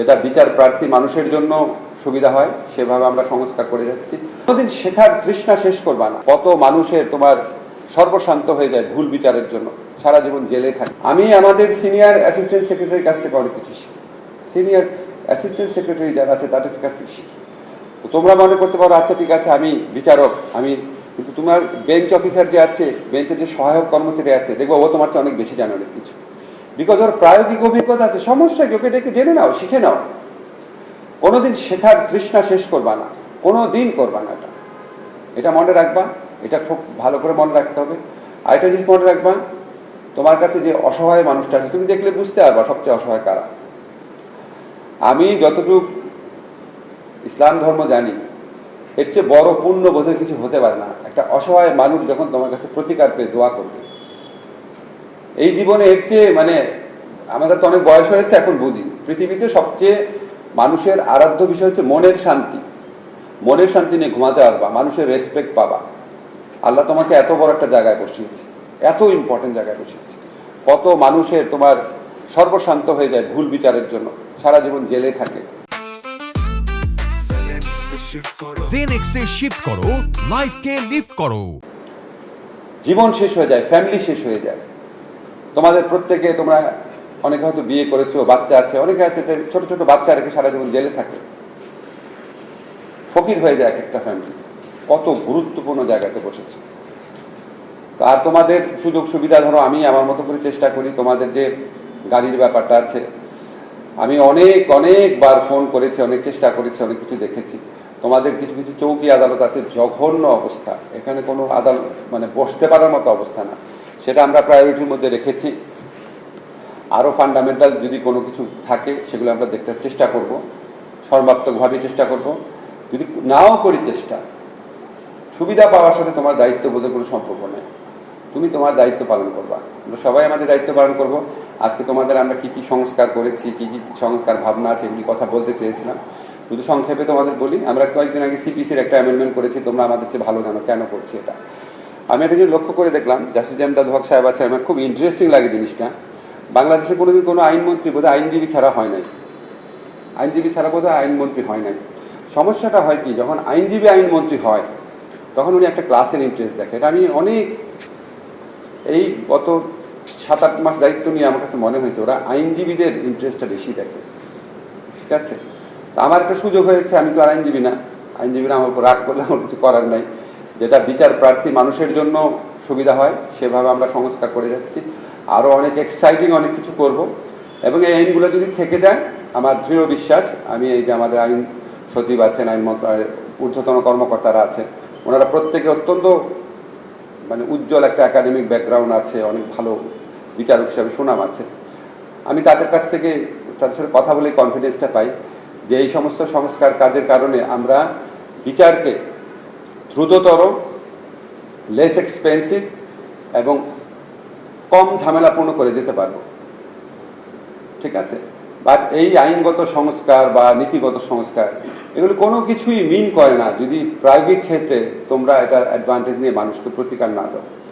যেটা বিচার প্রার্থী মানুষের জন্য সুবিধা হয়, সেভাবে আমরা সংস্কার করে যাচ্ছি। কোনোদিন শেখার তৃষ্ণা শেষ করবা না। কত মানুষের তোমার সর্বশান্ত হয়ে যায় ভুল বিচারের জন্য। সারা জীবন জেলে থাকে। আমি আমাদের সিনিয়র অ্যাসিস্ট্যান্ট সেক্রেটারির কাছ থেকে অনেক কিছু শিখি। সিনিয়র অ্যাসিস্ট্যান্ট সেক্রেটারি যারা আছে, তাদের কাছ থেকে শিখি। তো তোমরা মনে করতে পারো আচ্ছা ঠিক আছে, আমি বিচারক, আমি কিন্তু তোমার বেঞ্চ অফিসার যে আছে বেঞ্চের যে সহায়ক কর্মচারী আছে, দেখব ও তোমার চেয়ে অনেক বেশি জানে অনেক কিছু। বিকজ ওর প্রায়োগিক অভিজ্ঞতা আছে। সমস্যা কি? ওকে ডেকে জেনে নাও, শিখে নাও। কোনোদিন শেখার তৃষ্ণা শেষ করবা না। কোনো দিন করবা না এটা। এটা মনে রাখবা। এটা খুব ভালো করে মনে রাখতে হবে। আর একটা জিনিস মনে রাখবা, তোমার কাছে যে অসহায় মানুষটা আছে, তুমি দেখলে বুঝতে পারবা সবচেয়ে অসহায় কারা। আমি যতটুকু ইসলাম ধর্ম জানি, এর চেয়ে বড় পূর্ণ বোধের কিছু হতে পারে না। একটা অসহায় মানুষ যখন তোমার কাছে প্রতিকার পেয়ে দোয়া করবে এই জীবনে এর চেয়ে মানে আমাদের তো অনেক বয়স হয়েছে এখন বুঝি। পৃথিবীতে সবচেয়ে মানুষের আরাধ্য বিষয় হচ্ছে মনের শান্তি। মনের শান্তি নিয়ে ঘুমাতে পারবা মানুষের রেসপেক্ট পাবা। আল্লাহ তোমাকে এত বড় একটা জায়গায় বসিয়েছে এত ইম্পর্টেন্ট জায়গায় বসিয়েছে। কত মানুষের তোমার সর্বশান্ত হয়ে যায় ভুল বিচারের জন্য সারা জীবন জেলে থাকে। জেনেক্সে শিফট করো লাইফকে লিফট করো। জীবন শেষ হয়ে যায় ফ্যামিলি শেষ হয়ে যায়। তোমাদের প্রত্যেকে তোমরা অনেকে হয়তো বিয়ে করেছ, বাচ্চা আছে, অনেকে আছে ছোট ছোট বাচ্চা রেখে সারা জীবন জেলে থাকে। ফকির হয়ে যায় এক একটা ফ্যামিলি কত গুরুত্বপূর্ণ জায়গাতে বসেছে। আর তোমাদের সুযোগ সুবিধা ধরো, আমি আমার মতো করে চেষ্টা করি, তোমাদের যে গাড়ির ব্যাপারটা আছে, আমি অনেক, অনেকবার ফোন করেছি, অনেক চেষ্টা করেছি, অনেক কিছু দেখেছি। তোমাদের কিছু কিছু চৌকি আদালত আছে, জঘন্য অবস্থা। এখানে কোনো আদালত মানে বসতে পারার মতো অবস্থা না। সেটা আমরা প্রায়োরিটির মধ্যে রেখেছি। আরও ফান্ডামেন্টাল যদি কোনো কিছু থাকে, সেগুলো আমরা দেখতে চেষ্টা করব। সর্বাত্মকভাবে চেষ্টা করব। যদি নাও করি চেষ্টা, সুবিধা পাওয়ার সাথে তোমার দায়িত্ব বোধের কোনো সম্পর্ক নেই। তুমি তোমার দায়িত্ব পালন করবা। আমরা সবাই আমাদের দায়িত্ব পালন করব। আজকে তোমাদের আমরা কি কি সংস্কার করেছি, কি কি সংস্কার ভাবনা আছে এগুলি কথা বলতে চেয়েছিলাম। শুধু সংক্ষেপে তোমাদের বলি, আমরা কয়েকদিন আগে সিপিসির একটা অ্যামেন্ডমেন্ট করেছি, তোমরা আমাদের চেয়ে ভালো জানো কেন করছি এটা। আমি একটা জিনিস লক্ষ্য করে দেখলাম, জাসিস জামদাদ হক সাহেব আছে আমার খুব ইন্টারেস্টিং লাগে জিনিসটা। বাংলাদেশে কোনোদিন কোনো আইনমন্ত্রী বোধহয় আইনজীবী ছাড়া হয় নাই। আইনজীবী ছাড়া বোধহয় আইনমন্ত্রী হয় নাই। সমস্যাটা হয় কি, যখন আইনজীবী আইনমন্ত্রী হয়, তখন উনি একটা ক্লাসের ইন্টারেস্ট দেখে। এটা আমি অনেক, এই গত সাত আট মাস দায়িত্ব নিয়ে আমার কাছে মনে হয়েছে, ওরা আইনজীবীদের ইন্টারেস্টটা বেশি দেখে। ঠিক আছে? তা আমার একটা সুযোগ হয়েছে, আমি তো আর আইনজীবী না। আইনজীবীরা আমার উপর রাগ করলে আমার কিছু করার নাই। যেটা বিচার প্রার্থী মানুষের জন্য সুবিধা হয়, সেভাবে আমরা সংস্কার করে যাচ্ছি। আরও অনেক এক্সাইটিং অনেক কিছু করব। এবং এই আইনগুলো যদি থেকে যায়, আমার দৃঢ় বিশ্বাস, আমি এই যে আমাদের আইন সচিব আছেন, আইন মন্ত্রণালয়ের ঊর্ধ্বতন কর্মকর্তারা আছেন, ওনারা প্রত্যেকে অত্যন্ত মানে উজ্জ্বল একটা একাডেমিক ব্যাকগ্রাউন্ড আছে, অনেক ভালো বিচারক হিসাবে সুনাম আছে। আমি তাদের কাছ থেকে তাদের সাথে কথা বলে কনফিডেন্সটা পাই যে এই সমস্ত সংস্কার কাজের কারণে আমরা বিচারকে দ্রুততর লেস এক্সপেন্সিভ এবং কম ঝামেলাপূর্ণ করে যেতে পারব। ঠিক আছে? বাট এই আইনগত সংস্কার বা নীতিগত সংস্কার, এগুলো কোনো কিছুই মিন করে না যদি প্রাইভেট ক্ষেত্রে তোমরা এটা অ্যাডভান্টেজ নিয়ে মানুষকে প্রতিকার না দাও।